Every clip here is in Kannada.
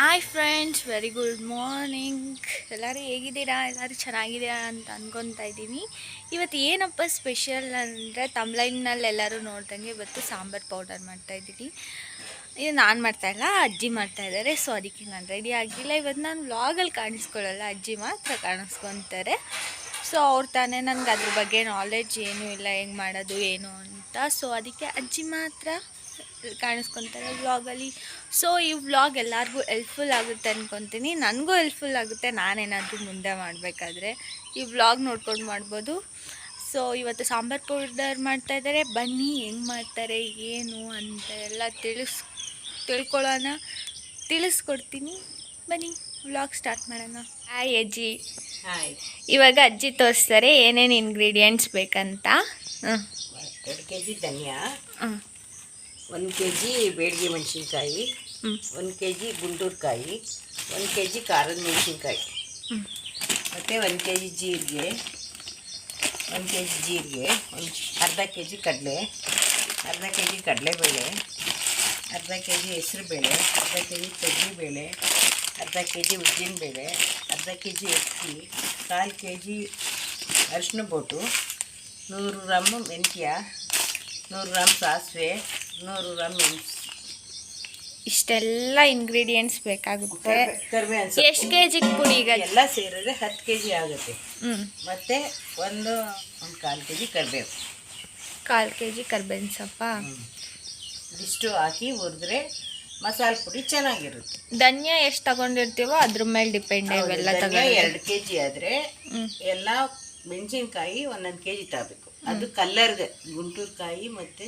Hi friends very good morning ಎಲ್ಲರೂ ಹೇಗಿದ್ದೀರಾ? ಎಲ್ಲರೂ ಚೆನ್ನಾಗಿದ್ದೀರಾ ಅಂತ ಅಂದ್ಕೊತಾ ಇದ್ದೀನಿ. ಇವತ್ತು ಏನಪ್ಪ ಸ್ಪೆಷಲ್ ಅಂದರೆ ತಮ್ಲೈನಲ್ಲಿ ಎಲ್ಲರೂ ನೋಡ್ದಂಗೆ ಇವತ್ತು ಸಾಂಬಾರು ಪೌಡರ್ ಮಾಡ್ತಾಯಿದ್ದೀನಿ ಇದು ನಾನು ಮಾಡ್ತಾಯಿಲ್ಲ ಅಜ್ಜಿ ಮಾಡ್ತಾ ಇದ್ದಾರೆ. ಸೊ ಅದಕ್ಕೆ ನಾನು ರೆಡಿ ಆಗಿಲ್ಲ. ಇವತ್ತು ನಾನು ವ್ಲಾಗಲ್ಲಿ ಕಾಣಿಸ್ಕೊಳ್ಳಲ್ಲ, ಅಜ್ಜಿ ಮಾತ್ರ ಕಾಣಿಸ್ಕೊತಾರೆ. ಸೊ ಅವ್ರು ತಾನೇ ನನಗೆ ಅದ್ರ ಬಗ್ಗೆ ನಾಲೆಡ್ಜ್ ಏನೂ ಇಲ್ಲ, ಹೆಂಗೆ ಮಾಡೋದು, ಏನು ಅಂತ. ಸೊ ಅದಕ್ಕೆ ಅಜ್ಜಿ ಮಾತ್ರ ಕಾಣಿಸ್ಕೊತಾರೆ ವ್ಲಾಗಲ್ಲಿ ಸೊ ಈ ವ್ಲಾಗ್ ಎಲ್ಲರಿಗೂ ಹೆಲ್ಪ್ಫುಲ್ ಆಗುತ್ತೆ ಅಂದ್ಕೊತೀನಿ ನನಗೂ ಹೆಲ್ಪ್ಫುಲ್ ಆಗುತ್ತೆ. ನಾನೇನಾದರೂ ಮುಂದೆ ಮಾಡಬೇಕಾದ್ರೆ ಈ ವ್ಲಾಗ್ ನೋಡ್ಕೊಂಡು ಮಾಡ್ಬೋದು. ಸೊ ಇವತ್ತು ಸಾಂಬಾರು ಪೌಡರ್ ಮಾಡ್ತಾ ಇದ್ದಾರೆ ಬನ್ನಿ ಹೆಂಗೆ ಮಾಡ್ತಾರೆ ಏನು ಅಂತ ಎಲ್ಲ ತಿಳಿಸ್ ತಿಳ್ಕೊಳ್ಳೋಣ. ತಿಳಿಸ್ಕೊಡ್ತೀನಿ. ಬನ್ನಿ ವ್ಲಾಗ್ ಸ್ಟಾರ್ಟ್ ಮಾಡೋಣ. ಹಾಯ್ ಅಜ್ಜಿ. ಹಾಯ್ ಇವಾಗ ಅಜ್ಜಿ ತೋರಿಸ್ತಾರೆ ಏನೇನು ಇಂಗ್ರೀಡಿಯೆಂಟ್ಸ್ ಬೇಕಂತ. ಎರಡು ಕೆ ಜಿ ಧನಿಯಾ ಒಂದು ಕೆ ಜಿ ಬೇಡಿಗೆ ಮೆಣಸಿನ್ಕಾಯಿ. ಒಂದು ಕೆ ಜಿ ಗುಂಟೂರುಕಾಯಿ ಒಂದು ಕೆ ಜಿ ಖಾರದ ಮೆಣಸಿನ್ಕಾಯಿ ಹ್ಞೂ ಮತ್ತು ಒಂದು ಕೆ ಜಿ ಜೀರಿಗೆ ಒಂದು ಕೆ ಜಿ ಜೀರಿಗೆ ಒಂದು ಅರ್ಧ ಕೆ ಜಿ ಕಡಲೆ ಅರ್ಧ ಕೆ ಜಿ ಕಡಲೆಬೇಳೆ ಅರ್ಧ ಕೆ ಜಿ ಹೆಸರುಬೇಳೆ ಅರ್ಧ ಕೆ ಜಿ ತೊಗರಿಬೇಳೆ ಅರ್ಧ ಕೆ ಜಿ ಉದ್ದಿನಬೇಳೆ ಅರ್ಧ ಕೆ ಜಿ ಅಕ್ಕಿ ಕಾಲು ಕೆ ಜಿ ಅರಿಶಿನ ಬೋಟು ನೂರು ಗ್ರಾಮ್ ಮೆಂತ್ಯ ನೂರು ಗ್ರಾಮ್ ಸಾಸಿವೆ ನೂರು ಗ್ರಾಮ್ ಮೆಣಸು ಇಷ್ಟೆಲ್ಲ ಇಂಗ್ರೀಡಿಯೆಂಟ್ಸ್ ಬೇಕಾಗುತ್ತೆ. ಎಷ್ಟು ಕೆ ಜಿ ಪುಡಿ ಈಗ? ಎಲ್ಲ ಸೇರಿದ್ರೆ ಹತ್ತು ಕೆ ಜಿ ಆಗುತ್ತೆ. ಹ್ಞೂ ಮತ್ತು ಒಂದು ಒಂದು ಕಾಲು ಕೆ ಜಿ ಕರಿಬೇವು. ಕಾಲು ಕೆ ಜಿ ಕರ್ಬೇವಿನ ಸೊಪ್ಪ. ಇದಿಷ್ಟು ಹಾಕಿ ಹುರಿದ್ರೆ ಮಸಾಲೆ ಪುಡಿ ಚೆನ್ನಾಗಿರುತ್ತೆ. ಧನ್ಯ ಎಷ್ಟು ತಗೊಂಡಿರ್ತೀವೋ ಅದ್ರ ಮೇಲೆ ಡಿಪೆಂಡ್ ಇವೆಲ್ಲ ತಗೊಂಡು ಎರಡು ಕೆ ಜಿ ಆದರೆ ಎಲ್ಲ ಮೆಣಸಿನ್ಕಾಯಿ ಒಂದೊಂದು ಕೆ ಜಿ ತಗೋಬೇಕು ಅದು ಕಲ್ಲರ್ಗೆ ಗುಂಟೂರುಕಾಯಿ ಮತ್ತು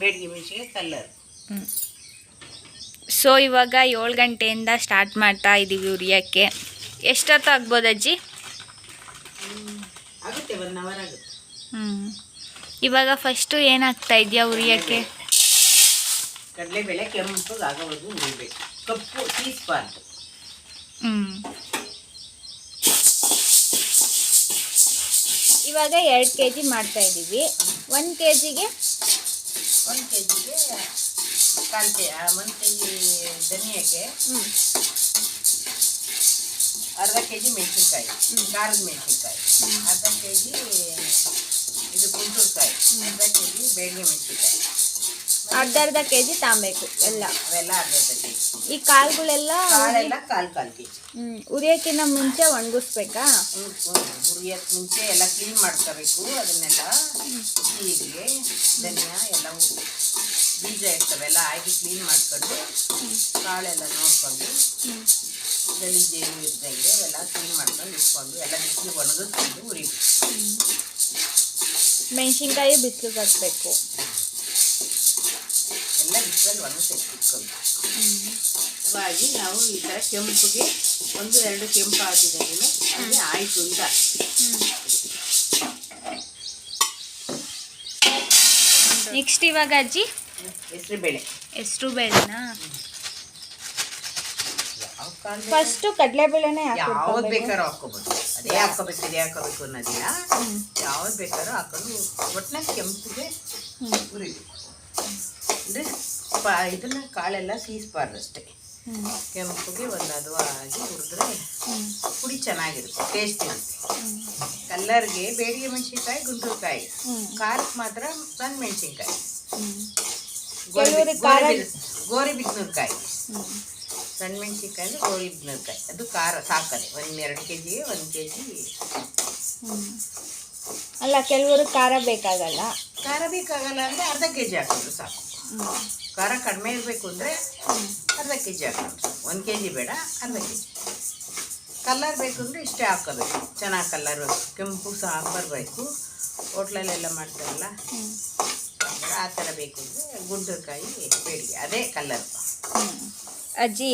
ಬೇಡಿಗೆ ಮೆಣಸಿನ ಕಲ್ಲರ್. ಸೊ ಇವಾಗ ಏಳು ಗಂಟೆಯಿಂದ ಸ್ಟಾರ್ಟ್ ಮಾಡ್ತಾ ಇದ್ದೀವಿ ಉರಿಯೋಕ್ಕೆ. ಎಷ್ಟೊತ್ತು ಆಗ್ಬೋದು ಅಜ್ಜಿ? ಹ್ಞೂ ಇವಾಗ ಫಸ್ಟು ಏನಾಗ್ತಾ ಇದೆಯಾ ಉರಿಯೋಕ್ಕೆ? ಕಡಲೆಬೇಳೆ ಕಪ್ಪು ಹ್ಞೂ ಇವಾಗ ಎರಡು ಕೆ ಜಿ ಮಾಡ್ತಾ ಇದ್ದೀವಿ ಒಂದು ಕೆ ಜಿಗೆ ಒಂದು ಕೆ ಜಿಗೆ ಕಾಲು ಕೆ ಒಂದು ಕೆ ಧನಿಯಾಗೆ ಅರ್ಧ ಕೆ ಜಿ ಮೆಣಸಿನ್ಕಾಯಿ ಖಾರದ ಮೆಣಸಿನ್ಕಾಯಿ ಅರ್ಧ ಕೆ ಜಿ ಇದು ಗುಂಟೂರ್ಕಾಯಿ ಅರ್ಧ ಕೆ ಜಿ ಬೇಡಿಗೆ ಮೆಣಸಿನ್ಕಾಯಿ. ಅರ್ಧ ಅರ್ಧ ಕೆ ಜಿ ತಾಂಬೇಕು ಎಲ್ಲ. ಅವೆಲ್ಲ ಅರ್ಧ ಅರ್ಧ ಕೆ ಜಿ ಈ ಕಾಳುಗಳೆಲ್ಲ ಕಾಳೆಲ್ಲ ಕಾಲು ಕಾಲು ಕೆ ಜಿ ಹ್ಞೂ ಉರಿಯೋಕ್ಕಿಂತ ಮುಂಚೆ ಒಣಗಿಸ್ಬೇಕಾ? ಉರಿಯೋಕ್ಕೆ ಮುಂಚೆ ಎಲ್ಲ ಕ್ಲೀನ್ ಮಾಡ್ಕೋಬೇಕು ಅದನ್ನೆಲ್ಲ ಜೀರಿಗೆ ಧನಿಯಾ ಎಲ್ಲ ಬೀಜ ಇರ್ತವೆಲ್ಲ ಹಾಕಿ ಕ್ಲೀನ್ ಮಾಡ್ಕೊಂಡು ಕಾಳೆಲ್ಲ ನೋಡ್ಕೊಂಡು ಏನು ಇರ್ದಂಗೆ ಎಲ್ಲ ಕ್ಲೀನ್ ಮಾಡ್ಕೊಂಡು ಇಟ್ಕೊಂಡು ಎಲ್ಲ ಬಿಸಿಲು ಒಣಗಿಸ್ಕೊಂಡು ಉರಿಬೇಕು ಮೆಣಸಿನ್ಕಾಯಿ ಬಿಸಿಲು ಕಟ್ಟಬೇಕು ಎಲ್ಲ ಬಿಸಿಲಲ್ಲಿ ಒಣಗಿಸಿ ಇಟ್ಕೊಂಡು. ಇವಾಗಿ ನಾವು ಈ ಥರ ಕೆಂಪಿಗೆ ಒಂದು ಎರಡು ಕೆಂಪು ಆಗಿದೆ ಅಲ್ಲಿ ಆಯಿತು ಅಂತ. ನೆಕ್ಸ್ಟ್ ಇವಾಗ ಅಜ್ಜಿ? ಹೆಸರು ಬೇಳೆ. ಎಷ್ಟು ಬೇಳೆನಾ? ಫಸ್ಟು ಕಡಲೆಬೇಳೆನೇ ಯಾವ್ದು ಬೇಕಾದ್ರೂ ಹಾಕೋಬೋದು ಅದೇ ಹಾಕೋಬೇಕು ಇದೇ ಹಾಕೋಬೇಕು ಅನ್ನೋದಿಲ್ಲ. ಯಾವ್ದು ಬೇಕಾದ್ರೂ ಹಾಕೊಂಡು ಒಟ್ಟಿನ ಕೆಂಪಿಗೆ ಹುರಿಬೇಕು ಅಂದರೆ ಪ ಇದನ್ನ ಕಾಳೆಲ್ಲ ಸೀಸ್ಬಾರ್ದು ಅಷ್ಟೇ. ಕೆಂಪಿಗೆ ಒಂದು ಆಗಿ ಹುರಿದ್ರೆ ಪುಡಿ ಚೆನ್ನಾಗಿರುತ್ತೆ ಟೇಸ್ಟ್ ಇರುತ್ತೆ. ಕಲ್ಲರ್ಗೆ ಬೇಡಿಗೆ ಮೆಣಸಿನ್ಕಾಯಿ ಗುಂಟೂರುಕಾಯಿ ಖಾರಕ್ಕೆ ಮಾತ್ರ ಸಣ್ಣ ಮೆಣಸಿನ್ಕಾಯಿ. ಗೋರಿ ಬಿಸ್ನೂರ್ಕಾಯಿ ಸಣ್ಣ ಮೆಣಸಿನ್ಕಾಯಿ ಅಂದ್ರೆ ಗೋರಿ ಬಿಸ್ನೂರ್ಕಾಯಿ. ಅದು ಖಾರ ಸಾಕದೆ. ಒಂದು ಎರಡು ಕೆ ಜಿಗೆ ಒಂದು ಕೆ ಜಿ ಅಲ್ಲ ಕೆಲವರು ಖಾರ ಬೇಕಾಗಲ್ಲ. ಖಾರ ಬೇಕಾಗಲ್ಲ ಅಂದರೆ ಅರ್ಧ ಕೆ ಜಿ ಹಾಕೋದು ಸಾಕು ಖಾರ ಕಡಿಮೆ ಇರಬೇಕು ಅಂದರೆ ಅರ್ಧ ಕೆ ಜಿ ಹಾಕಿದ್ರು ಒಂದು ಕೆ ಜಿ ಬೇಡ ಅರ್ಧ ಕೆ ಜಿ ಕಲ್ಲರ್ ಬೇಕು ಅಂದರೆ ಇಷ್ಟೇ ಹಾಕೋಬೇಕು. ಚೆನ್ನಾಗಿ ಕಲ್ಲರ್ ಕೆಂಪು ಸಾಂಬಾರು ಬೇಕು. ಹೋಟ್ಲಲ್ಲೆಲ್ಲ ಮಾಡ್ತಾರಲ್ಲ. ಆ ಥರ ಬೇಕಿದ್ರೆ ಅಂದರೆ ಗುಂಟೂರುಕಾಯಿ ಬೇಡಿಗೆ ಅದೇ ಕಲ್ಲರ್ ಅಜ್ಜಿ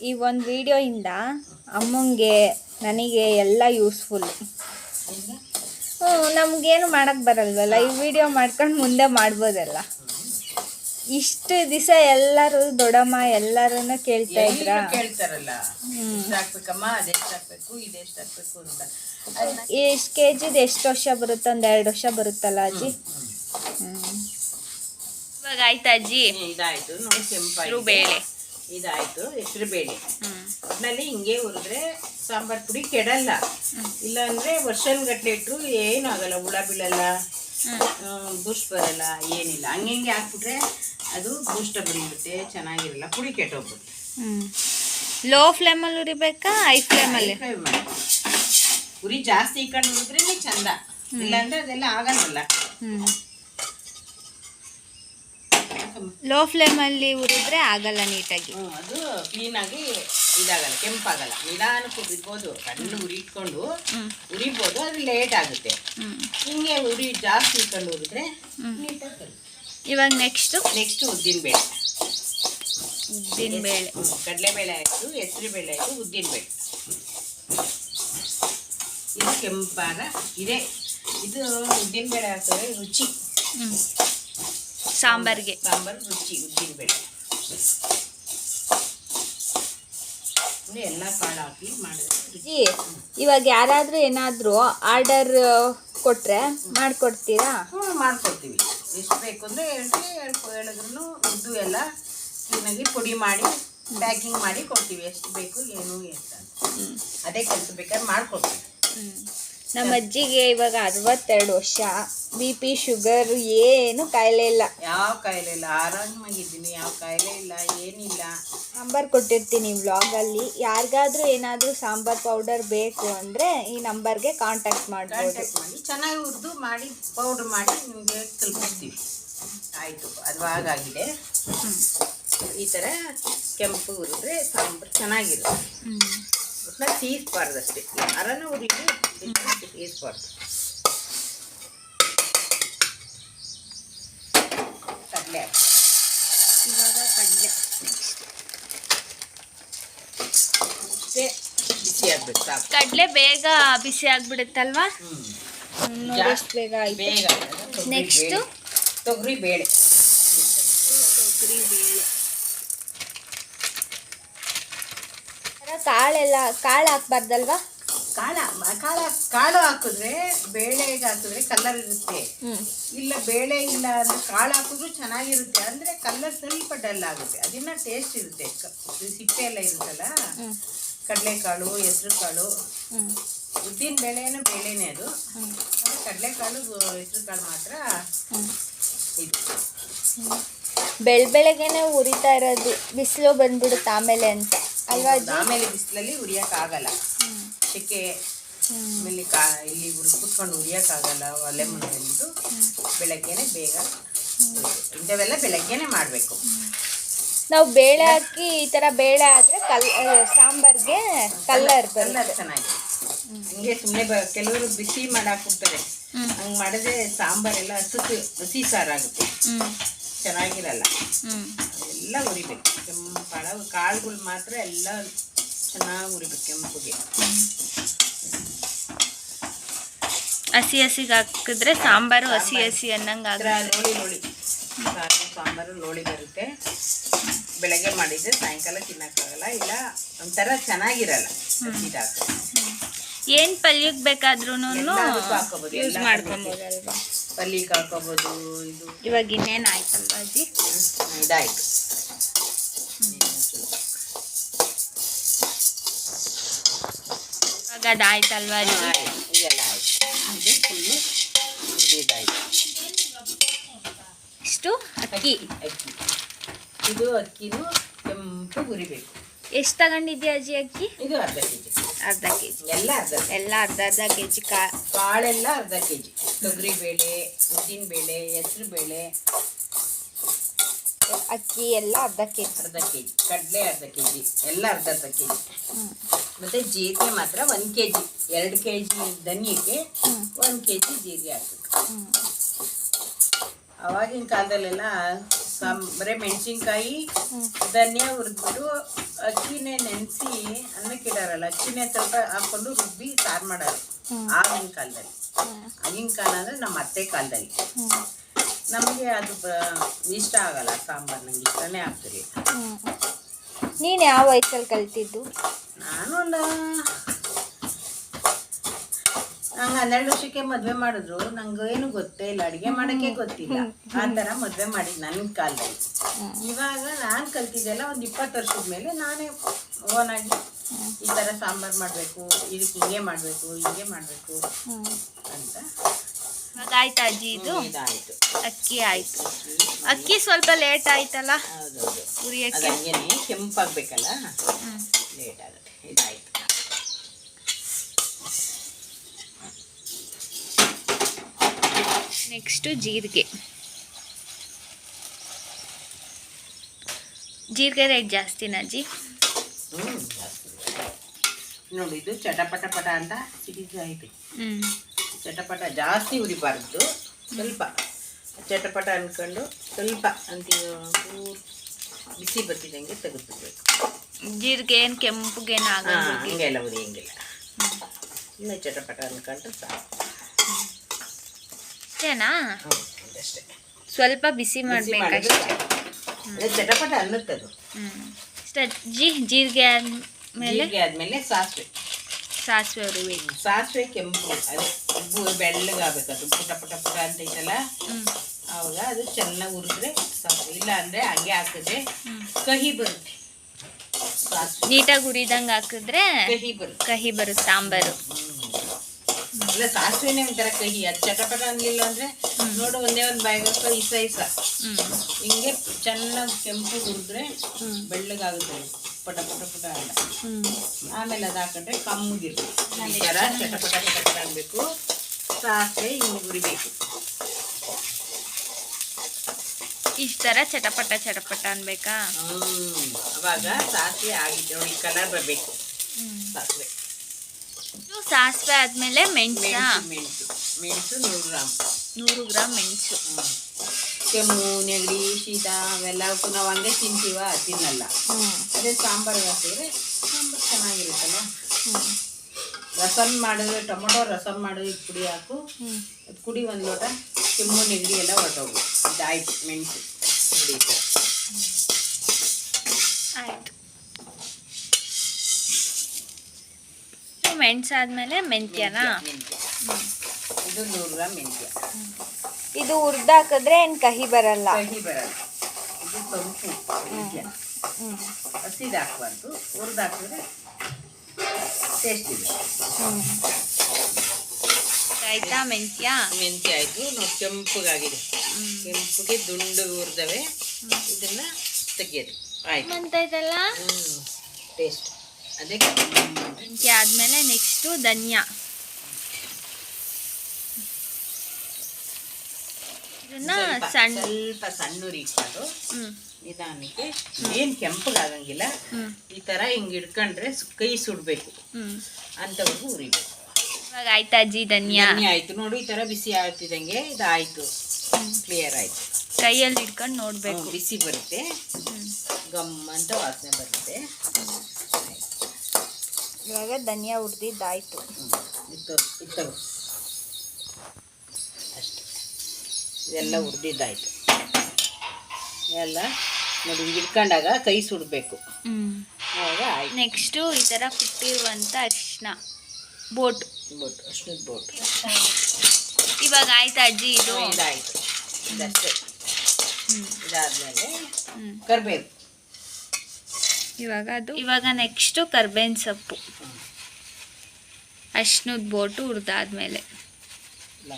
ಈ ಒಂದು ವಿಡಿಯೋಯಿಂದ ಅಮ್ಮಂಗೆ ನನಗೆ ಎಲ್ಲ ಯೂಸ್ಫುಲ್ ಹ್ಞೂ ನಮಗೇನು ಮಾಡೋಕ್ಕೆ ಬರಲ್ವಲ್ಲ? ಈ ವಿಡಿಯೋ ಮಾಡ್ಕೊಂಡು ಮುಂದೆ ಮಾಡ್ಬೋದಲ್ಲ? ಇಷ್ಟು ದಿವಸ ಎಲ್ಲರೂ ದೊಡ್ಡಮ್ಮ ಎಲ್ಲರೂ ಕೇಳ್ತಾ ಇದ್ರ? ಕೇಳ್ತಾರಲ್ಲ? ಎಷ್ಟು ಹಾಕ್ಬೇಕಮ್ಮ ಅದೆಷ್ಟು ಹಾಕ್ಬೇಕು ಇದೆಷ್ಟು ಹಾಕ್ಬೇಕು ಅಂತ. ಅದನ್ನ ಎಷ್ಟು ಕೆ ಜಿದು ಎಷ್ಟು ವರ್ಷ ಬರುತ್ತೆ ಒಂದು ಎರಡು ವರ್ಷ ಬರುತ್ತಲ್ಲ ಅಜ್ಜಿ? ಹ್ಞೂ ಇವಾಗ ಆಯ್ತಾ ಅಜ್ಜಿ? ಇದಾಯ್ತು. ನೋಡಿ ಹೆಸರು ಬೇಳೆ ಇದಾಯಿತು ಹೆಸರು ಬೇಳೆ ಅದ್ರಲ್ಲಿ ಹಿಂಗೆ ಹುರಿದ್ರೆ ಸಾಂಬಾರು ಪುಡಿ ಕೆಡಲ್ಲ. ಇಲ್ಲಾಂದರೆ ವರ್ಷನ್ಗಟ್ಲೆ ಇಟ್ಟರು ಏನೂ ಆಗಲ್ಲ ಹುಳ ಬೀಳಲ್ಲ ಬೂಸ್ಟ್ ಬರಲ್ಲ ಏನಿಲ್ಲ. ಹಂಗೆ ಹಾಕ್ಬಿಟ್ರೆ ಅದು ಬೂಸ್ಟ್ ಬಂದ್ಬಿಡುತ್ತೆ ಚೆನ್ನಾಗಿರಲ್ಲ ಪುಡಿ ಕೆಟ್ಟೋಗ್ಬಿಡುತ್ತೆ. ಲೋ ಫ್ಲೇಮಲ್ಲಿ ಉರಿಬೇಕಾ ಐ ಫ್ಲೇಮಲ್ಲಿ ಉರಿ ಜಾಸ್ತಿ ಇಕ್ಕೊಂಡು ಹುರಿದ್ರೇನೆ ಚಂದ. ಇಲ್ಲಾಂದ್ರೆ ಅದೆಲ್ಲ ಆಗಲ್ವಲ್ಲ. ಹ್ಞೂ ಲೋ ಫ್ಲೇಮಲ್ಲಿ ಉರಿದ್ರೆ ಆಗಲ್ಲ ನೀಟಾಗಿ. ಅದು ಕ್ಲೀನಾಗಿ ಇದಾಗಲ್ಲ ಕೆಂಪಾಗಲ್ಲ. ನಿಧಾನಕ್ಕೆ ಉರಿಬೋದು ಕಣ್ಣು ಉರಿ ಇಟ್ಕೊಂಡು. ಉರಿಬೋದು ಅದು ಲೇಟ್ ಆಗುತ್ತೆ. ಹಿಂಗೆ ಉರಿ ಜಾಸ್ತಿ ಇಟ್ಕೊಂಡು ಉರಿದ್ರೆ ನೀಟಾಗಿ ಇವಾಗ ನೆಕ್ಸ್ಟು ನೆಕ್ಸ್ಟ್ ಉದ್ದಿನಬೇಳೆ. ಉದ್ದಿನಬೇಳೆ. ಕಡಲೆಬೇಳೆ ಆಯಿತು ಹೆಸರು ಬೇಳೆ ಆಯಿತು ಉದ್ದಿನಬೇಳೆ. ಇದು ಕೆಂಪಾದ ಇದೆ. ಇದು ಉದ್ದಿನಬೇಳೆ ಹಾಕಿದ್ರೆ ರುಚಿ. ಸಾಂಬಾರಿಗೆ. ಸಾಂಬಾರು ರುಚಿ ಉದ್ದಿನಬೇಳೆ ಎಲ್ಲ ಕಾಳು ಹಾಕಿ ಇವಾಗ ಯಾರಾದರೂ ಏನಾದರೂ ಆರ್ಡರ್ ಕೊಟ್ಟರೆ ಮಾಡಿಕೊಡ್ತೀರಾ? ಹ್ಞೂ ಮಾಡ್ಕೊಡ್ತೀವಿ. ಎಷ್ಟು ಬೇಕು ಅಂದರೆ ಹೇಳಿದ್ರು ಉದ್ದು ಎಲ್ಲ ಕ್ಲೀನಾಗಿ ಪುಡಿ ಮಾಡಿ ಪ್ಯಾಕಿಂಗ್ ಮಾಡಿ ಕೊಡ್ತೀವಿ. ಎಷ್ಟು ಬೇಕು ಏನು ಅಂತ. ಅದೇ ಕೆಲಸ ಬೇಕಾದ್ರೆ ಮಾಡ್ಕೊಡ್ತೀವಿ. ನಮ್ಮ ಅಜ್ಜಿಗೆ ಇವಾಗ ಅರವತ್ತೆರಡು ವರ್ಷ. ಬಿ ಪಿ ಶುಗರ್ ಏನು ಕಾಯಿಲೆ ಇಲ್ಲ. ಯಾವ ಕಾಯಿಲೆ ಇಲ್ಲ? ಆರಾಮಾಗಿದ್ದೀನಿ. ಯಾವ ಕಾಯಿಲೆ ಇಲ್ಲ? ಏನಿಲ್ಲ? ನಂಬರ್ ಕೊಟ್ಟಿರ್ತೀನಿ ವ್ಲಾಗಲ್ಲಿ. ಯಾರಿಗಾದ್ರೂ ಏನಾದರೂ ಸಾಂಬಾರ್ ಪೌಡರ್ ಬೇಕು ಅಂದರೆ ಈ ನಂಬರ್ಗೆ ಕಾಂಟ್ಯಾಕ್ಟ್ ಮಾಡ್ಬೋದು. ಕಾಂಟ್ಯಾಕ್ಟ್ ಮಾಡಿ. ಚೆನ್ನಾಗಿ ಹುರಿದು ಮಾಡಿ ಪೌಡ್ರ್ ಮಾಡಿ ನಿಮಗೆ ತಲುಪಿಸ್ತೀವಿ ಆಯಿತು. ಅದು ಹಾಗಾಗಿದೆ. ಈ ಥರ ಕೆಂಪು ಹುರಿದ್ರೆ ಸಾಂಬಾರು ಚೆನ್ನಾಗಿರುತ್ತೆ. ಒಟ್ನಲ್ಲಿ ತೀರಿಸ್ಬಾರ್ದು ಅಷ್ಟೇ ಯಾರನ್ನ ಹುರಿದು ತೀರಿಸ್ಬಾರ್ದು ಕಡಲೆ ಇವಾಗ ಕಡಲೆ ಅಷ್ಟೇ ಬಿಸಿ ಆಗಬೇಕು ಸಾಕು ಕಡಲೆ ಬೇಗ ಬಿಸಿ ಆಗ್ಬಿಡುತ್ತಲ್ವಾ ಹ್ಞೂ ನೋಡೋಷ್ಟು ಬೇಗ ಆಯ್ತು ಬೇಗ ನೆಕ್ಸ್ಟು ತೊಗರಿ ಬೇಳೆ ತೊಗರಿ ಬೇಳೆ ಕಾಳೆಲ್ಲ ಕಾಳು ಹಾಕ್ಬಾರ್ದಲ್ವಾ? ಕಾಳ ಕಾಳ ಕಾಳು ಹಾಕಿದ್ರೆ ಬೇಳೆಗೆ ಹಾಕಿದ್ರೆ ಕಲರ್ ಇರುತ್ತೆ. ಇಲ್ಲ ಬೇಳೆ ಇಲ್ಲ ಅಂದ್ರೆ ಕಾಳು ಹಾಕಿದ್ರು ಚೆನ್ನಾಗಿರುತ್ತೆ ಅಂದ್ರೆ ಕಲರ್ ಸ್ವಲ್ಪ ಡಲ್ ಆಗುತ್ತೆ. ಅದನ್ನ ಟೇಸ್ಟ್ ಇರುತ್ತೆ. ಸಿಪ್ಪೆ ಎಲ್ಲ ಇರುತ್ತಲ್ಲ? ಕಡಲೆಕಾಳು ಹೆಸರು ಕಾಳು ಹ್ಞೂ ಉದ್ದಿನ ಬೇಳೆನೂ ಬೇಳೆನೇ ಅದು. ಕಡಲೆಕಾಳು ಹೆಸರು ಕಾಳು ಮಾತ್ರ ಇದು. ಬೆಳ್ ಬೆಳಗ್ಗೆನೆ ಉರಿತಾ ಇರೋದು. ಬಿಸಿಲು ಬಂದ್ಬಿಡುತ್ತೆ ಆಮೇಲೆ ಅಂತ. ಆಮೇಲೆ ಬಿಸಿಲಲ್ಲಿ ಉರಿಯೋಕ್ಕಾಗಲ್ಲ. ಶೆಕೆ ಆಮೇಲೆ ಕಾ ಇಲ್ಲಿ ಉರಿ ಕುತ್ಕೊಂಡು ಆಗಲ್ಲ ಒಲೆ ಮುಂದೆ ಅಂದ್ಬಿಟ್ಟು ಬೆಳಗ್ಗೆನೆ ಬೇಗ. ಇಂಥವೆಲ್ಲ ಬೆಳಗ್ಗೆನೆ ಮಾಡಬೇಕು. ನಾವು ಬೇಳೆ ಹಾಕಿ ಈ ಥರ ಬೇಳೆ ಆದರೆ ಕಲ್ ಸಾಂಬಾರ್ಗೆ ಕಲ್ಲರ್ ಕಲ್ಲರ್ ಚೆನ್ನಾಗಿ ಹಂಗೆ ಸುಮ್ಮನೆ ಬ ಕೆಲವರು ಬಿಸಿ ಮಾಡಾಕ್ಬಿಡ್ತಾರೆ. ಹಂಗೆ ಮಾಡಿದ್ರೆ ಸಾಂಬಾರೆಲ್ಲ ಹಸಿ ಹಸಿ ಸಾರಾಗುತ್ತೆ. ಚೆನ್ನಾಗಿರಲ್ಲ. ಎಲ್ಲ ಉರಿಬೇಕು. ಕೆಂಪಾಳ ಕಾಳುಗಳು ಮಾತ್ರ ಎಲ್ಲ ಚೆನ್ನಾಗಿ ಉರಿಬೇಕು ಕೆಂಪುಗೆ. ಹಸಿ ಹಸಿಗೆ ಹಾಕಿದ್ರೆ ಸಾಂಬಾರು ಹಸಿ ಹಸಿ ಅನ್ನಂಗೆ ಲೋಳಿ ಲೋಳಿ ಸಾಂಬಾರು ಲೋಳಿ ಬರುತ್ತೆ. ಬೆಳಗ್ಗೆ ಮಾಡಿದ್ರೆ ಸಾಯಂಕಾಲ ತಿನ್ನೋಕ್ಕಾಗಲ್ಲ ಇಲ್ಲ ಒಂಥರ ಚೆನ್ನಾಗಿರಲ್ಲ ಏನು ಪಲ್ಯಕ್ಕೆ ಬೇಕಾದ್ರೂ ಯೂಸ್ ಮಾಡ್ಕೊಬೋದಲ್ವಾ ಪಲ್ಲಿಗೆ ಹಾಕೋಬೋದು ಇದು. ಇವಾಗ ಇನ್ನೇನು ಆಯ್ತಲ್ವಾ ಅಜ್ಜಿ ಇದಾಯ್ತು. ಇವಾಗ ಅದಾಯ್ತಲ್ವಾ ಅಜ್ಜಿ. ಇದೆಲ್ಲ ಆಯ್ತು. ಇದು ಫುಲ್ಲು. ಇದಾಯ್ತು. ಇಷ್ಟು? ಅಕ್ಕಿ. ಅಕ್ಕಿ ಇದು ಅಕ್ಕಿನೂ ಕೆಂಪು ಹುರಿಬೇಕು ಎಷ್ಟು ತಗೊಂಡಿದ್ಯಾ ಅಜ್ಜಿ ಅಕ್ಕಿ? ಇದು ಅರ್ಧ ಕೆ ಜಿ ಅರ್ಧ ಕೆ ಜಿ ಎಲ್ಲ ಅರ್ಧ. ಎಲ್ಲ ಅರ್ಧ ಅರ್ಧ ಕೆ ಜಿ ಕಾ ಕಾಳೆಲ್ಲ ಅರ್ಧ ಕೆ ಜಿ ತೊಗರಿ ಬೇಳೆ ಉದ್ದಿನ ಬೇಳೆ ಹೆಸರು ಬೇಳೆ ಅಕ್ಕಿ ಎಲ್ಲ ಅರ್ಧ ಕೆ ಜಿ. ಅರ್ಧ ಕೆ ಜಿ ಕಡಲೆ ಅರ್ಧ ಕೆ ಜಿ ಎಲ್ಲ ಅರ್ಧ ಅರ್ಧ ಕೆ ಜಿ. ಮತ್ತು ಜೀರಿಗೆ ಮಾತ್ರ ಒಂದು ಕೆ ಜಿ ಎರಡು ಕೆ ಜಿ ಧನ್ಯಕ್ಕೆ. ಒಂದು ಕೆ ಜಿ ಜೀರಿಗೆ ಹಾಕಬೇಕು. ಅವಾಗಿನ ಕಾಲದಲ್ಲೆಲ್ಲ ಸಾಂ ಬರೀ ಮೆಣಸಿನ್ಕಾಯಿ ಧನ್ಯ ಹುರಿದ್ಬಿಟ್ಟು ಅಕ್ಕಿನೇ ನೆನೆಸಿ ಅನ್ನಕ್ಕಿಡಾರಲ್ಲ ಅಕ್ಕಿನೇ ಸ್ವಲ್ಪ ಹಾಕ್ಕೊಂಡು ರುಬ್ಬಿ ಸಾರು ಮಾಡೋರು. ಆಗಿನ ಕಾಲದಲ್ಲಿ. ಆಗಿನ ಕಾಲ ಅಂದರೆ ನಮ್ಮ ಅತ್ತೆ ಕಾಲದಲ್ಲಿ ನಮಗೆ ಅದು ಬ- ಇಷ್ಟ ಆಗಲ್ಲ ಸಾಂಬಾರು ನಂಗೆ ಇಷ್ಟನೇ ಆಗ್ತದೆ. ನೀನು ಯಾವ ವಯಸ್ಸಲ್ಲಿ ಕಲ್ತಿದ್ದು? ನಾನು ಒಂದು ನಂಗೆ ಹನ್ನೆರಡು ವರ್ಷಕ್ಕೆ ಮದ್ವೆ ಮಾಡಿದ್ರು. ನಂಗೆ ಏನು ಗೊತ್ತೇ ಇಲ್ಲ. ಅಡಿಗೆ ಮಾಡಕ್ಕೆ ಗೊತ್ತಿಲ್ಲ. ಆ ಥರ ಮದ್ವೆ ಮಾಡಿದ್ ನನ್ನ ಕಾಲದಲ್ಲಿ. ಇವಾಗ ನಾನು ಕಲ್ತಿದ್ದೆಲ್ಲ ಒಂದು ಇಪ್ಪತ್ತು ವರ್ಷದ ಮೇಲೆ ನಾನೇ ಓನಾಗಿ ಈ ಥರ ಸಾಂಬಾರು ಮಾಡಬೇಕು ಇದಕ್ಕೆ ಹಿಂಗೆ ಮಾಡಬೇಕು ಹಿಂಗೆ ಮಾಡಬೇಕು ಅಂತ. ಅಜ್ಜಿ ಇದು? ಅಕ್ಕಿ ಆಯ್ತು. ಅಕ್ಕಿ ಸ್ವಲ್ಪ ಲೇಟ್ ಆಯ್ತಲ್ಲ? ಕೆಂಪಾಗ್ಬೇಕಲ್ಲ ಉರಿಯಕ್ಕೆ? ಕೆಂಪಾಗಬೇಕಲ್ಲ. ಲೇಟ್ ಆಗುತ್ತೆ ಇದಾಯಿತು ನೆಕ್ಸ್ಟು ಜೀರಿಗೆ. ಜೀರಿಗೆ ರೇಟ್ ಜಾಸ್ತಿನಾ ಅಜ್ಜಿ? ನೋಡಿ ಇದು ಚಟಪಟ ಪಟ ಅಂತ ಸಿಗಿದೆ ಹ್ಞೂ ಚಟಪಟ ಜಾಸ್ತಿ ಉರಿಬಾರ್ದು ಸ್ವಲ್ಪ ಚಟಪಟ ಅಂದ್ಕೊಂಡು ಸ್ವಲ್ಪ ಅಂತ ಬಿಸಿ ಬರ್ತಿದ್ದಂಗೆ ತೆಗೆದುಬೇಕು ಜೀರಿಗೆ ಏನು ಕೆಂಪುಗೇನು ಆಗಲ್ಲ ಹಂಗೆಲ್ಲ ಉರಿಯಂಗಿಲ್ಲ ಇನ್ನು ಚಟಪಟ ಅಂದ್ಕೊಂಡ್ರೆ ಸಾಕು. ಅಷ್ಟೇನಾ? ಸ್ವಲ್ಪ ಬಿಸಿ ಮಾಡ್ಬೇಕಷ್ಟೇ ಚಟಪಟ ಅನ್ನುತ್ತದು. ಹ್ಞೂ ಜೀರಿಗೆ ಆದಮೇಲೆ? ಆದಮೇಲೆ ಸಾಸಿವೆ. ಸಾಸಿವೆ ಉರಿಬೇಕು ಸಾಸಿವೆ ಕೆಂಪು ಅದು ಬೆಳ್ಳಗಾಗಬೇಕು ಅದು. ಪುಟ ಪುಟ ಪುಟ ಅಂತ ಐತಲ್ಲ? ಆವಾಗ ಅದು ಚೆನ್ನಾಗಿ ಹುರಿದ್ರೆ ಸಾಕು. ಇಲ್ಲ ಅಂದರೆ ಹಂಗೆ ಹಾಕಿದ್ರೆ ಕಹಿ ಬರುತ್ತೆ. ನೀಟಾಗಿ ಉರಿದಂಗೆ ಹಾಕಿದ್ರೆ ಕಹಿ ಬರುತ್ತೆ. ಕಹಿ ಬರುತ್ತೆ ಸಾಂಬಾರು. ಇಲ್ಲ ಸಾಸಿವೆನೇ ಒಂಥರ ಕಹಿ ಅದು ಚಟಪಟ ಅನ್ಲಿಲ್ಲ ಅಂದ್ರೆ ನೋಡು ಒಂದೇ ಒಂದು ಬಾಯಿಗೆ ಇಸ ಇಸ ಹಿಂಗೆ ಚೆನ್ನಾಗಿ ಕೆಂಪು ಹುರಿದ್ರೆ ಬೆಳ್ಳಗಾಗುತ್ತೆ. ಪಟ ಪಟ ಪಟ ಅಲ್ಲ ಆಮೇಲೆ ಅದು ಹಾಕೊಂಡ್ರೆ ಕಮ್ಮಗಿರುತ್ತೆ. ಈ ಥರ ಚಟಪಟ ಚಟಪಟ ಅನ್ಬೇಕು. ಸಾಸಿವೆ ಹಿಂಗೆ ಹುರಿಬೇಕು. ಇಷ್ಟ ಥರ ಚಟಪಟ ಚಟಪಟ ಅನ್ಬೇಕಾ? ಹ್ಮ್ ಅವಾಗ ಸಾಸಿವೆ ಆಗಿದೆ. ನೋಡಿ ಕಲರ್ ಬರಬೇಕು. ಸಾಸಿವೆ. ಇದು ಸಾಸಿವೆ ಆದಮೇಲೆ ಮೆಣಸ. ಮೆಣಸು ಮೆಣಸು. ನೂರು ಗ್ರಾಮ್. ನೂರು ಗ್ರಾಮ್ ಮೆಣಸು. ಕೆಮ್ಮು ನೆಗಡಿ ಶೀತ ಅವೆಲ್ಲಕ್ಕೂ ನಾವು ಹಂಗೆ ತಿಂತೀವ ತಿನ್ನಲ್ಲ. ಅದೇ ಸಾಂಬಾರು ಹಾಕಿದ್ರೆ ಸಾಂಬಾರು ಚೆನ್ನಾಗಿರುತ್ತಲ್ಲ. ರಸಮ್ ಮಾಡಿದ್ರೆ ಟೊಮೊಟೊ ರಸಮ್ ಮಾಡಿದ್ರೆ ಪುಡಿ ಹಾಕು. ಅದು ಕುಡಿ ಒಂದು ಲೋಟ ಕೆಮ್ಮು ನೆಗಡಿ ಎಲ್ಲ ಹೊರಟೋಗು ಇದಾಯ್ತು ಮೆಣಸು. ಈ ಆಯಿತು. ಮೆಣಸಾದ್ಮೇಲೆ ಮೆಂತ್ಯನಾ? ಮೆಂತ್ಯ. ಇದು ನೂರು ಗ್ರಾಮ್ ಮೆಂತ್ಯ. ಇದು ಹುರ್ದಾಕಿದ್ರೆ ಏನು ಕಹಿ ಬರಲ್ಲ. ಕಹಿ ಬರಲ್ಲ. ಇದು ತಂಪು ಮೆಂತ್ಯ. ಹಸಿದು ಹಾಕ್ಬಾರ್ದು. ಹುರ್ದು ಹಾಕಿದ್ರೆ ಟೇಸ್ಟ್ ಇದೆ ಆಯ್ತಾ ಮೆಂತ್ಯ? ಮೆಂತ್ಯ ಆಯಿತು. ನೋಡಿ ಕೆಂಪಗಾಗಿದೆ. ಕೆಂಪಗೆ ದುಂಡು ಹುರಿದವೆ. ಇದನ್ನ ತೆಗಿಯೋದು. ಆಯ್ತು. ಮಂತೈತಲ್ಲ ಹ್ಞೂ ಟೇಸ್ಟ್ ಅದೇ ಮೆಂತ್ಯ ಆದಮೇಲೆ ನೆಕ್ಸ್ಟು ಧನಿಯಾ. ಇದನ್ನ ಸ್ವಲ್ಪ ಸಣ್ಣ ಸ್ವಲ್ಪ ಇಟ್ಕೊಂಡು. ನಿಧಾನಕ್ಕೆ ಏನು ಕೆಂಪಗಾಗಂಗಿಲ್ಲ. ಈ ಥರ ಹಿಂಗೆ ಹಿಡ್ಕೊಂಡ್ರೆ ಕೈ ಸುಡಬೇಕು. ಅಂಥವ್ರಿಗೂ ಉರಿಬೇಕು. ಇವಾಗ ಆಯ್ತಾ ಅಜ್ಜಿ ಧನ್ಯ? ಆಯ್ತು ಆಯಿತು. ನೋಡಿ ಈ ಥರ ಬಿಸಿ ಆಗ್ತಿದ್ದಂಗೆ ಇದಾಯ್ತು. ಕ್ಲಿಯರ್ ಆಯಿತು. ಕೈಯಲ್ಲಿ ಹಿಡ್ಕೊಂಡು ನೋಡಬೇಕು. ಬಿಸಿ ಬರುತ್ತೆ. ಗಮ್ ಅಂತ ವಾಸನೆ ಬರುತ್ತೆ. ಇವಾಗ ಧನಿಯಾ ಇತ್ತು ಅಷ್ಟೆ. ಇದೆಲ್ಲ ಹುರಿದಿದ್ದಾಯ್ತು. ಎಲ್ಲ ನೋಡಿ ಹಿಡ್ಕೊಂಡಾಗ ಇಟ್ಕೊಂಡಾಗ ಕೈ ಸುಡಬೇಕು. ಆವಾಗ ಆಯ್ತು. ನೆಕ್ಸ್ಟು ಈ ಥರ ಕುಟ್ಟಿರುವಂಥ ಅರಿಶಿನ ಬೋಟ್. Boat ಅರ್ಶಿನದ boat. ಇವಾಗ ಆಯ್ತಾ ಅಜ್ಜಿ ಇದು? ಇದಾಯಿತು. ಇದಷ್ಟೇ. ಇದಾದಮೇಲೆ ಕರಿಬೇವು. ಇವಾಗ ಅದು ಇವಾಗ ನೆಕ್ಸ್ಟು ಕರ್ಬೇವಿನ ಸೊಪ್ಪು. ಅಶ್ನದ ಬೋಟು ಹುರಿದಾದ್ಮೇಲೆ.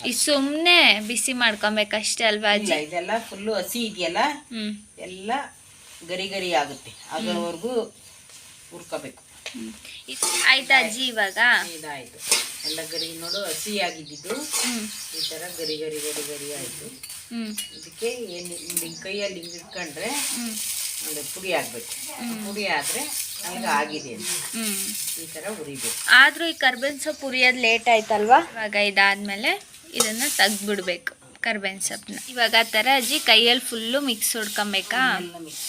ಈ ಸುಮ್ಮನೆ ಬಿಸಿ ಮಾಡ್ಕೊಬೇಕಷ್ಟೇ ಅಲ್ವಾ ಅಜ್ಜಿ? ಇದೆಲ್ಲ ಫುಲ್ಲು ಹಸಿ ಇದೆಯಲ್ಲ? ಹ್ಞೂ ಎಲ್ಲ ಗರಿ ಗರಿ ಆಗುತ್ತೆ. ಆಗೋವರೆಗೂ ಹುರ್ಕೋಬೇಕು. ಹ್ಞೂ ಆಯ್ತಾ ಅಜ್ಜಿ ಇವಾಗ? ಇದಾಯಿತು. ಎಲ್ಲ ಗರಿ ನೋಡು ಹಸಿ ಆಗಿದ್ದು ಹ್ಞೂ ಈ ಥರ ಗರಿ ಗರಿ ಗರಿ ಗರಿ ಆಯಿತು. ಹ್ಞೂ ಇದಕ್ಕೆ ಏನು ಹಿಂಗೆ ಕೈಯಲ್ಲಿ ಹಿಂಗೆ ಇಟ್ಕೊಂಡ್ರೆ ಹ್ಞೂ ಒಂದು ಪುಡಿ ಆಗಬೇಕು. ಪುಡಿ ಆದರೆ ನಮ್ಗೆ ಆಗಿದೆ ಅಂತ. ಈ ಥರ ಉರಿಬೇಕು ಆದರೂ ಈ ಕರ್ಬೇವಿನ ಸೊಪ್ಪು ಹುರಿಯೋದು ಲೇಟ್ ಆಯ್ತಲ್ವಾ? ಇವಾಗ ಇದಾದ್ಮೇಲೆ ಇದನ್ನ ತೆಗ್ದ್ಬಿಡ್ಬೇಕು ಕರ್ಬೇವಿನ ಸೊಪ್ಪನ್ನ. ಇವಾಗ ಆ ಥರ ಅಜ್ಜಿ ಕೈಯಲ್ಲಿ ಫುಲ್ಲು ಮಿಕ್ಸ್ ಹೊಡ್ಕೊಬೇಕಾ? ಎಲ್ಲ ಮಿಕ್ಸ್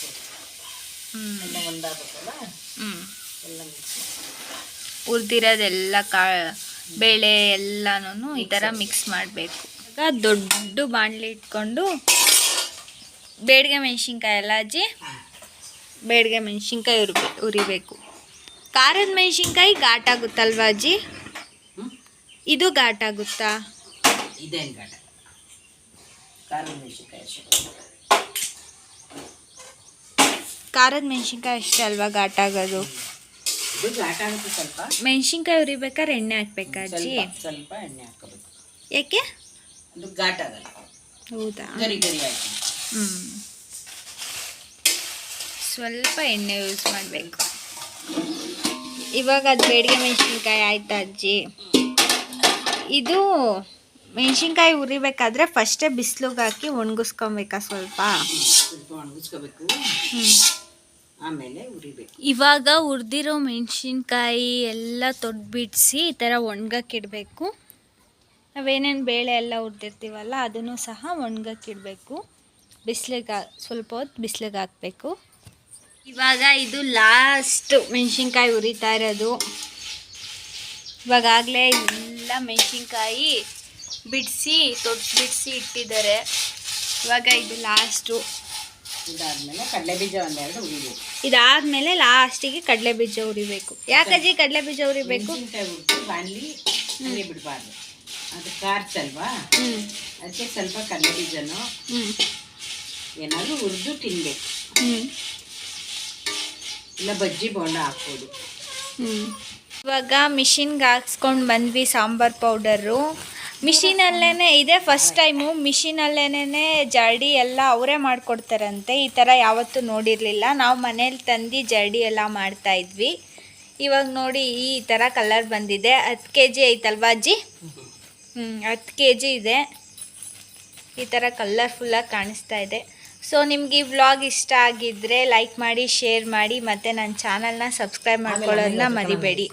ಹ್ಞೂ ಎಲ್ಲ ಒಂದಾಗಬೇಕಲ್ಲ ಹ್ಞೂ ಎಲ್ಲ ಮಿಕ್ಸ್ ಹುರಿದಿರೋದೆಲ್ಲ ಕಾ ಬೇಳೆ ಎಲ್ಲನೂ ಈ ಥರ ಮಿಕ್ಸ್ ಮಾಡಬೇಕು. ದೊಡ್ಡ ಬಾಣಲಿ ಇಟ್ಕೊಂಡು ಬೇಡಿಗೆ ಮೆಣಸಿನ್ಕಾಯಿ ಎಲ್ಲ ಅಜ್ಜಿ? ಬೇಡಿಗೆ ಮೆಣಸಿನ್ಕಾಯಿ ಉರಿಬೇಕು ಉರಿಬೇಕು. ಖಾರದ ಮೆಣಸಿನ್ಕಾಯಿ ಘಾಟಾಗುತ್ತಲ್ವ ಆಗುತ್ತಲ್ವಾ ಅಜ್ಜಿ? ಇದು ಘಾಟಾಗುತ್ತಾ ಇದೇನು ಘಾಟ? ಖಾರದ ಮೆಣಸಿನ್ಕಾಯಿ ಅಷ್ಟೇ. ಖಾರದ ಮೆಣಸಿನ್ಕಾಯಿ ಅಷ್ಟೇ ಅಲ್ವಾ ಘಾಟಾಗೋದು ಆಗೋದು? ಸ್ವಲ್ಪ. ಮೆಣಸಿನ್ಕಾಯಿ ಉರಿಬೇಕಾದ್ರೆ ಎಣ್ಣೆ ಹಾಕ್ಬೇಕಾ ಅಜ್ಜಿ? ಸ್ವಲ್ಪ ಸ್ವಲ್ಪ ಎಣ್ಣೆ ಹಾಕೋಬೇಕು ಯಾಕೆ? ಅದು ಹೌದಾ? ಗರಿ ಗರಿ ಹ್ಞೂ ಸ್ವಲ್ಪ ಎಣ್ಣೆ ಯೂಸ್ ಮಾಡಬೇಕು. ಇವಾಗ ಅದು ಬೇಡಿಗೆ ಮೆಣಸಿನ್ಕಾಯಿ ಆಯ್ತಾ ಅಜ್ಜಿ? ಇದು ಮೆಣಸಿನ್ಕಾಯಿ ಉರಿಬೇಕಾದ್ರೆ ಫಸ್ಟೇ ಬಿಸಿಲಿಗೆ ಹಾಕಿ ಒಣಗಿಸ್ಕೊಬೇಕಾ ಸ್ವಲ್ಪ? ಸ್ವಲ್ಪ ಒಣಗಿಸ್ಕೋಬೇಕು. ಹ್ಞೂ ಆಮೇಲೆ ಉರಿಬೇಕು ಇವಾಗ ಹುರಿದಿರೋ ಮೆಣಸಿನ್ಕಾಯಿ ಎಲ್ಲ ತೊಡ್ಬಿಡಿಸಿ ಈ ಥರ ಒಣಗಕ್ಕಿಡಬೇಕು ನಾವೇನೇನು ಬೇಳೆ ಎಲ್ಲ ಹುರಿದಿರ್ತೀವಲ್ಲ ಅದನ್ನು ಸಹ ಒಣಗಕ್ಕಿಡಬೇಕು ಬಿಸಿಲಿಗೆ ಸ್ವಲ್ಪ ಹೊತ್ತು ಬಿಸಿಲಿಗೆ ಹಾಕಬೇಕು. ಇವಾಗ ಇದು ಲಾಸ್ಟ್ ಮೆಣಸಿನ್ಕಾಯಿ ಉರಿತಾ ಇರೋದು. ಇವಾಗಲೇ ಎಲ್ಲ ಮೆಣಸಿನ್ಕಾಯಿ ಬಿಡಿಸಿ ತೊಟ್ಟು ಬಿಡಿಸಿ ಇಟ್ಟಿದ್ದಾರೆ. ಇವಾಗ ಇದು ಲಾಸ್ಟು ಇದಾದ್ಮೇಲೆ ಕಡಲೆ ಬೀಜ ಒಂದೆರಡು ಉರಿಬೇಕು ಇದಾದ್ಮೇಲೆ ಲಾಸ್ಟಿಗೆ ಕಡಲೆ ಬೀಜ ಉರಿಬೇಕು ಯಾಕಜ್ಜಿ ಕಡಲೆ ಬೀಜ ಉರಿಬೇಕು ಬಾಣಲಿ ಹಂಗೆ ಬಿಡಬಾರ್ದು. ಅದು ಕಾರ್ಚಲ್ವಾ? ಹ್ಮ್. ಅದಕ್ಕೆ ಸ್ವಲ್ಪ ಕಡಲೆ ಬೀಜನೋ ಹ್ಮ್. ಏನಾದರೂ ಹುರಿದು ತಿನ್ಬೇಕು. ಇಲ್ಲ ಬಜ್ಜಿ ಬೋಂಡ ಹಾಕ್ಬೋದು. ಇವಾಗ ಮಿಷಿನ್ಗೆ ಹಾಕ್ಸ್ಕೊಂಡು ಬಂದ್ವಿ ಸಾಂಬಾರ್ ಪೌಡರು. ಮಿಷಿನಲ್ಲೇ ಇದೆ ಫಸ್ಟ್ ಟೈಮು. ಮಿಷಿನಲ್ಲೇನೇ ಜರ್ಡಿ ಎಲ್ಲ ಅವರೇ ಮಾಡಿಕೊಡ್ತಾರಂತೆ. ಈ ಥರ ಯಾವತ್ತೂ ನೋಡಿರಲಿಲ್ಲ. ನಾವು ಮನೇಲಿ ತಂದು ಜರ್ಡಿ ಎಲ್ಲ ಮಾಡ್ತಾ ಇದ್ವಿ. ಇವಾಗ ನೋಡಿ ಈ ಥರ ಕಲರ್ ಬಂದಿದೆ. ಹತ್ತು ಕೆ ಜಿ ಐತಲ್ವಾ ಅಜ್ಜಿ? ಹ್ಞೂ ಹತ್ತು ಕೆ ಜಿ ಇದೆ. ಈ ಥರ ಕಲರ್ಫುಲ್ಲಾಗಿ ಕಾಣಿಸ್ತಾ ಇದೆ. ಸೊ ನಿಮ್ಗೆ ಈ ವ್ಲಾಗ್ ಇಷ್ಟ ಆಗಿದ್ದರೆ ಲೈಕ್ ಮಾಡಿ ಶೇರ್ ಮಾಡಿ ಮತ್ತೆ ನನ್ನ ಚಾನಲ್ನ ಸಬ್ಸ್ಕ್ರೈಬ್ ಮಾಡ್ಕೊಳ್ಳೋದನ್ನ ಮರಿಬೇಡಿ.